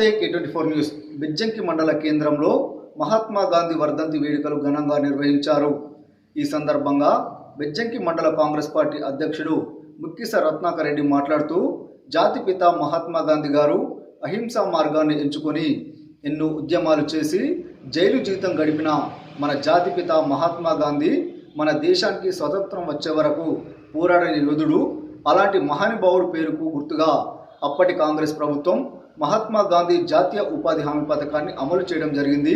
Four news Bejjanki మండల కేంద్రంలో మహాత్మా గాంధీ వర్ధంతి వేడుకలు ఘనంగా నిర్వహించారు. ఈ సందర్భంగా బెజ్జంకి మండల కాంగ్రెస్ పార్టీ అధ్యక్షుడు ముక్కిస రత్నాకర్ రెడ్డి మాట్లాడుతూ జాతిపిత మహాత్మా గాంధీ గారు అహింసా మార్గాన్ని ఎంచుకొని ఎన్నో ఉద్యమాలు చేసి జైలు జీవితం గడిపిన మన జాతిపిత మహాత్మా గాంధీ మన దేశానికి స్వతంత్రం వచ్చే వరకు పోరాడని యోధుడు అలాంటి మహానుభావుడి పేరుకు గుర్తుగా అప్పటి కాంగ్రెస్ ప్రభుత్వం మహాత్మా గాంధీ జాతీయ ఉపాధి హామీ పథకాన్ని అమలు చేయడం జరిగింది.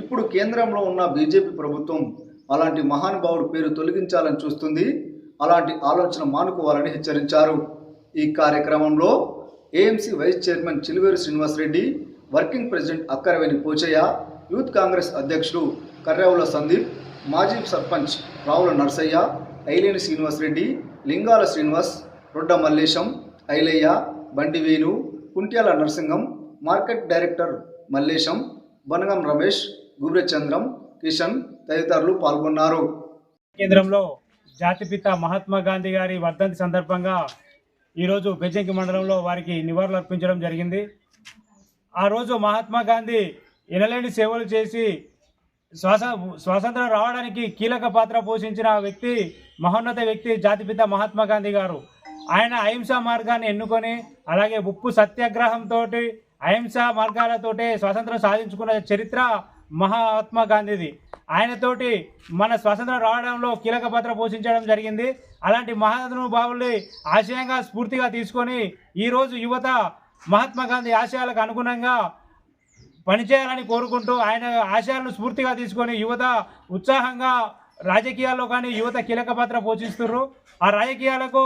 ఇప్పుడు కేంద్రంలో ఉన్న బీజేపీ ప్రభుత్వం అలాంటి మహానుభావుడి పేరు తొలగించాలని చూస్తుంది. అలాంటి ఆలోచన మానుకోవాలని హెచ్చరించారు. ఈ కార్యక్రమంలో AMC vice chairman Chiluveru Srinivasa Reddy working president Akkaraveni Pochaiah youth Congress అధ్యక్షుడు కర్రావుల సందీప్ మాజీ సర్పంచ్ రావుల నర్సయ్య ఐలేని శ్రీనివాసరెడ్డి లింగాల శ్రీనివాస్ రొడ్డ మల్లేశం ఐలయ్య బండి వేణు కుంట్యాల నరసింగం మార్కెట్ డైరెక్టర్ మల్లేశం బనగం రమేష్ గుబ్రచంద్రం కిషన్ తదితరులు పాల్గొన్నారు. కేంద్రంలో జాతిపిత మహాత్మా గాంధీ గారి వర్ధంతి సందర్భంగా ఈరోజు బెజంకి మండలంలో వారికి నివాళులు అర్పించడం జరిగింది. ఆ రోజు మహాత్మా గాంధీ ఎనలేని సేవలు చేసి స్వాస స్వాతంత్రం రావడానికి కీలక పాత్ర పోషించిన వ్యక్తి మహోన్నత వ్యక్తి జాతిపిత మహాత్మా గాంధీ గారు. ఆయన అహింసా మార్గాన్ని ఎన్నుకొని అలాగే ఉప్పు సత్యాగ్రహంతో అహింసా మార్గాలతోటే స్వాతంత్రం సాధించుకున్న చరిత్ర మహాత్మా గాంధీది. ఆయనతోటి మన స్వాతంత్రం రావడంలో కీలక పాత్ర పోషించడం జరిగింది. అలాంటి మహానుభావుల్ని ఆశయంగా స్ఫూర్తిగా తీసుకొని ఈరోజు యువత మహాత్మా గాంధీ ఆశయాలకు అనుగుణంగా పనిచేయాలని కోరుకుంటూ ఆయన ఆశయాలను స్ఫూర్తిగా తీసుకొని యువత ఉత్సాహంగా రాజకీయాల్లో కానీ యువత కీలక పాత్ర పోషిస్తున్నారు ఆ రాజకీయాలకు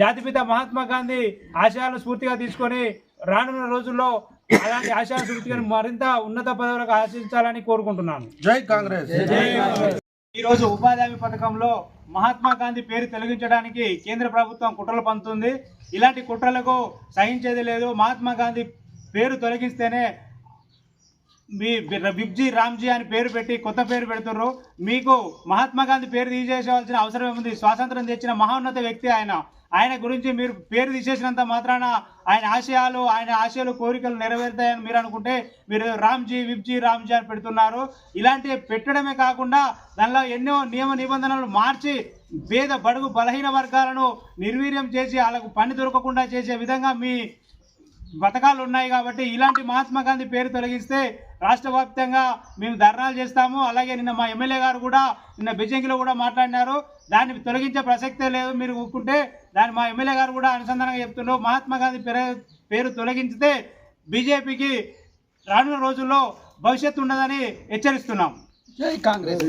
జాతిపిత మహాత్మా గాంధీ ఆశయాలను స్ఫూర్తిగా తీసుకొని రానున్న రోజుల్లో అలాంటి ఆశయాలను స్ఫూర్తిగా మరింత ఉన్నత పదవులకు ఆశించాలని కోరుకుంటున్నాను. జై కాంగ్రెస్. ఈ రోజు ఉపాధి హామీ పథకంలో మహాత్మా గాంధీ పేరు తొలగించడానికి కేంద్ర ప్రభుత్వం కుట్రలు పంతుంది ఇలాంటి కుట్రలకు సహించేది లేదు. మహాత్మా గాంధీ పేరు తొలగిస్తేనే మీ బిబ్జీ రామ్జీ అని పేరు పెట్టి కొత్త పేరు పెడుతున్నారు మీకు మహాత్మా గాంధీ పేరు తీసేసేవాల్సిన అవసరం ఏముంది? స్వాతంత్రం తెచ్చిన మహోన్నత వ్యక్తి ఆయన. ఆయన గురించి మీరు పేరు తీసేసినంత మాత్రాన ఆయన ఆశయాలు ఆయన ఆశయాలు కోరికలు నెరవేరుతాయని మీరు అనుకుంటే మీరు రామ్జీ విబ్జీ రామ్జీ అని పెడుతున్నారు. ఇలాంటివి పెట్టడమే కాకుండా దానిలో ఎన్నో నియమ నిబంధనలు మార్చి పేద బడుగు బలహీన వర్గాలను నిర్వీర్యం చేసి వాళ్ళకు పని దొరకకుండా చేసే విధంగా మీ పథకాలు ఉన్నాయి కాబట్టి ఇలాంటి మహాత్మా గాంధీ పేరు తొలగిస్తే రాష్ట్ర వ్యాప్తంగా మేము ధర్నాలు చేస్తాము. అలాగే నిన్న మా ఎమ్మెల్యే గారు కూడా నిన్న బెజ్జంకిలో కూడా మాట్లాడినారు. దాన్ని తొలగించే ప్రసక్తే లేదు. మీరు ఊరుకుంటే దాన్ని మా ఎమ్మెల్యే గారు కూడా అనుసంధానంగా చెప్తున్నారు. మహాత్మా గాంధీ పేరు పేరు తొలగించితే బీజేపీకి రానున్న రోజుల్లో భవిష్యత్తు ఉండదని హెచ్చరిస్తున్నాం. జై కాంగ్రెస్.